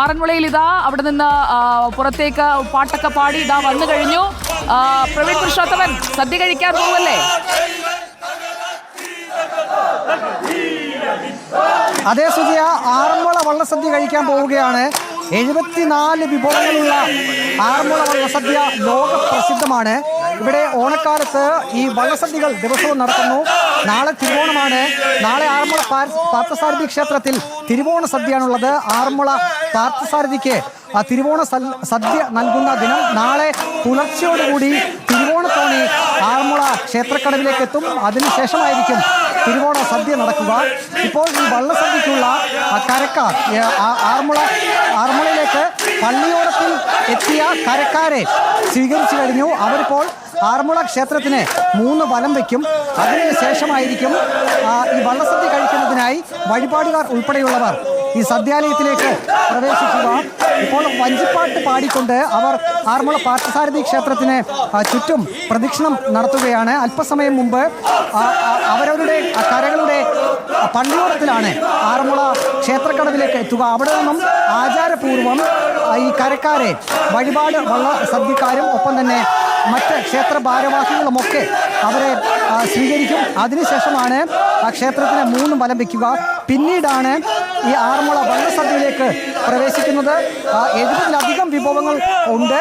ആറന്മുളയിൽ ഇതാ അവിടെ നിന്ന് പുറത്തേക്ക് പാട്ടൊക്കെ പാടി ഇതാ വന്നു കഴിഞ്ഞു. പ്രവീൺ പുരുഷോത്തമൻ സദ്യ കഴിക്കാൻ പോവല്ലേ അതേ സുജിയ ആറന്മുള വള്ളസദ്യ കഴിക്കാൻ പോവുകയാണ്. എഴുപത്തിനാല് വിഭവങ്ങളുള്ള ആറന്മുള വള്ളസദ്യ ലോക പ്രസിദ്ധമാണ് ഇവിടെ ഓണക്കാലത്ത് ഈ വള്ളസദ്യകൾ ദിവസവും നടക്കുന്നു. നാളെ തിരുവോണമാണ്. നാളെ ആറന്മുള പാർ- പാർത്ഥസാരഥി ക്ഷേത്രത്തിൽ തിരുവോണ സദ്യയാണുള്ളത്. ആറന്മുള പാർത്ഥസാരഥിക്ക് ആ തിരുവോണ സദ്യ നൽകുന്ന ദിനം നാളെ പുലർച്ചയോടുകൂടി തിരുവോണത്തോണി ആറന്മുള ക്ഷേത്രക്കടവിലേക്ക് എത്തും അതിനുശേഷമായിരിക്കും തിരുവോണ സദ്യ നടക്കുക. ഇപ്പോൾ ഈ വള്ളസദ്യക്കുള്ള കരക്കാർ ആറന്മുള ആറന്മുളയിലേക്ക് പള്ളിയോടത്തിൽ എത്തിയ കരക്കാരെ സ്വീകരിച്ചു കഴിഞ്ഞു. അവരിപ്പോൾ ആറന്മുള ക്ഷേത്രത്തിന് മൂന്ന് വലം വയ്ക്കും അതിന് ശേഷമായിരിക്കും ഈ വള്ളസദ്യ കഴിക്കുന്നതിനായി വഴിപാടുകാർ ഉൾപ്പെടെയുള്ളവർ ഈ സദ്യാലയത്തിലേക്ക് പ്രവേശിക്കുക. ഇപ്പോൾ വഞ്ചിപ്പാട്ട് പാടിക്കൊണ്ട് അവർ ആറന്മുള പാർത്ഥസാരഥി ക്ഷേത്രത്തിന് ചുറ്റും പ്രദക്ഷിണം നടത്തുകയാണ്. അല്പസമയം മുമ്പ് അവരവരുടെ കരകളുടെ പള്ളിയോടത്തിലാണ് ആറന്മുള ക്ഷേത്രക്കടവിലേക്ക് എത്തുക. അവിടെ നിന്നും ആചാരപൂർവം ഈ കരക്കാരെ വഴിപാട് വള്ള സദ്യക്കാരും ഒപ്പം തന്നെ മറ്റ് ക്ഷേത്ര ഭാരവാഹികളുമൊക്കെ അവരെ സ്വീകരിക്കും. അതിനുശേഷമാണ് ആ ക്ഷേത്രത്തിന് മൂന്ന് വലം വയ്ക്കുക പിന്നീടാണ് ഈ ആറന്മുള വള്ളസദ്യയിലേക്ക് പ്രവേശിക്കുന്നത്. എഴുപതിലധികം വിഭവങ്ങൾ ഉണ്ട്.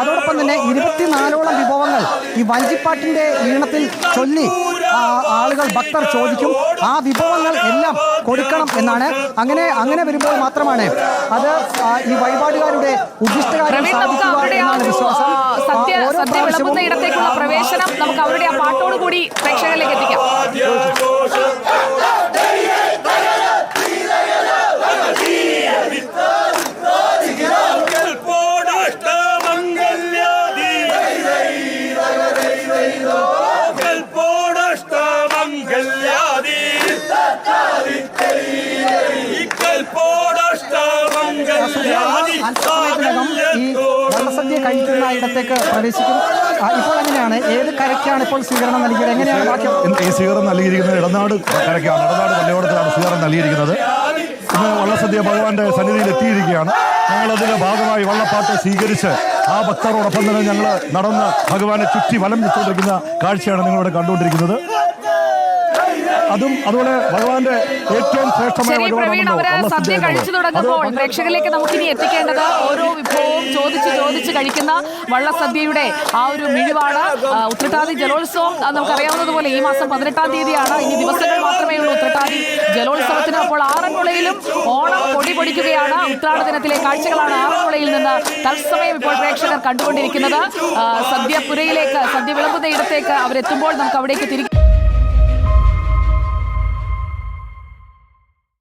അതോടൊപ്പം തന്നെ ഇരുപത്തിനാലോളം വിഭവങ്ങൾ ഈ വഞ്ചിപ്പാട്ടിന്റെ ഈണത്തിൽ ചൊല്ലി ആളുകൾ ഭക്തർ ചോദിക്കും. ആ വിഭവങ്ങൾ എല്ലാം കൊടുക്കണം എന്നാണ്. അങ്ങനെ അങ്ങനെ വരുമ്പോൾ മാത്രമാണ് അത് ഈ വഴിപാടുകാരുടെ ഉദ്ദിഷ്ടകാര്യം നമുക്ക് സാധിക്കുക അവരുടെ ആ എന്നാണ് ഒരു, വിശ്വാസം ആ, സദ്യ വിളമ്പുന്ന ഇടത്തേക്കുള്ള പ്രവേശനം നമുക്ക് അവരുടെ ആ പാട്ടോടുകൂടി പ്രേക്ഷകരിലേക്ക് എത്തിക്കാം. വള്ളസദ്യ കഴിക്കുന്ന ഇടത്തേക്ക് പ്രവേശിക്കും ഇപ്പോൾ എങ്ങനെയാണ് ഏത് കരയ്ക്കാണ് ഇപ്പോൾ സ്വീകരണം നൽകിയത് എങ്ങനെയാണ് ബാക്കി സ്വീകരണം നൽകിയിരിക്കുന്നത് ഇടനാട് കരയ്ക്കാണ് ഇടനാട് പള്ളിയോടത്തിലാണ് സ്വീകരണം നൽകിയിരിക്കുന്നത് ഇന്ന് വള്ളസദ്യ ഭഗവാന്റെ സന്നിധിയിൽ എത്തിയിരിക്കുകയാണ് ഞങ്ങളതിന്റെ ഭാഗമായി വള്ളപ്പാട്ട് സ്വീകരിച്ച് ആ ഭക്തരോടൊപ്പം തന്നെ ഞങ്ങൾ നടന്ന് ഭഗവാനെ ചുറ്റി വലം വെച്ചുകൊണ്ടിരിക്കുന്ന കാഴ്ചയാണ് നിങ്ങളിവിടെ കണ്ടുകൊണ്ടിരിക്കുന്നത് അതും അതുപോലെ ഭഗവാന്റെ ഏറ്റവും ശ്രേഷ്ഠമായ പ്രവീൺ അവർ സദ്യ കഴിച്ചു തുടങ്ങുമ്പോൾ പ്രേക്ഷകരിലേക്ക് നമുക്ക് നമുക്കിനി എത്തിക്കേണ്ടത് ഓരോ വിഭവവും ചോദിച്ച് ചോദിച്ച് കഴിക്കുന്ന വള്ളസദ്യയുടെ ആ ഒരു മിഴിവാണ്. ഉത്രട്ടാതി ജലോത്സവം നമുക്കറിയാവുന്നതുപോലെ ഈ മാസം പതിനെട്ടാം തീയതിയാണ്. ഇനി ദിവസങ്ങൾ മാത്രമേ ഉള്ളൂ ഉത്രട്ടാതി ജലോത്സവത്തിന്. അപ്പോൾ ആറന്മുളയിലും ഓണം പൊടി പൊടിക്കുകയാണ്. ഉത്രാട ദിനത്തിലെ കാഴ്ചകളാണ് ആറന്മുളയിൽ നിന്ന് തത്സമയം ഇപ്പോൾ പ്രേക്ഷകർ കണ്ടുകൊണ്ടിരിക്കുന്നത്. സദ്യപുരയിലേക്ക് സദ്യ വിളമ്പുന്ന ഇടത്തേക്ക് അവരെത്തുമ്പോൾ നമുക്ക് അവിടേക്ക് തിരികെ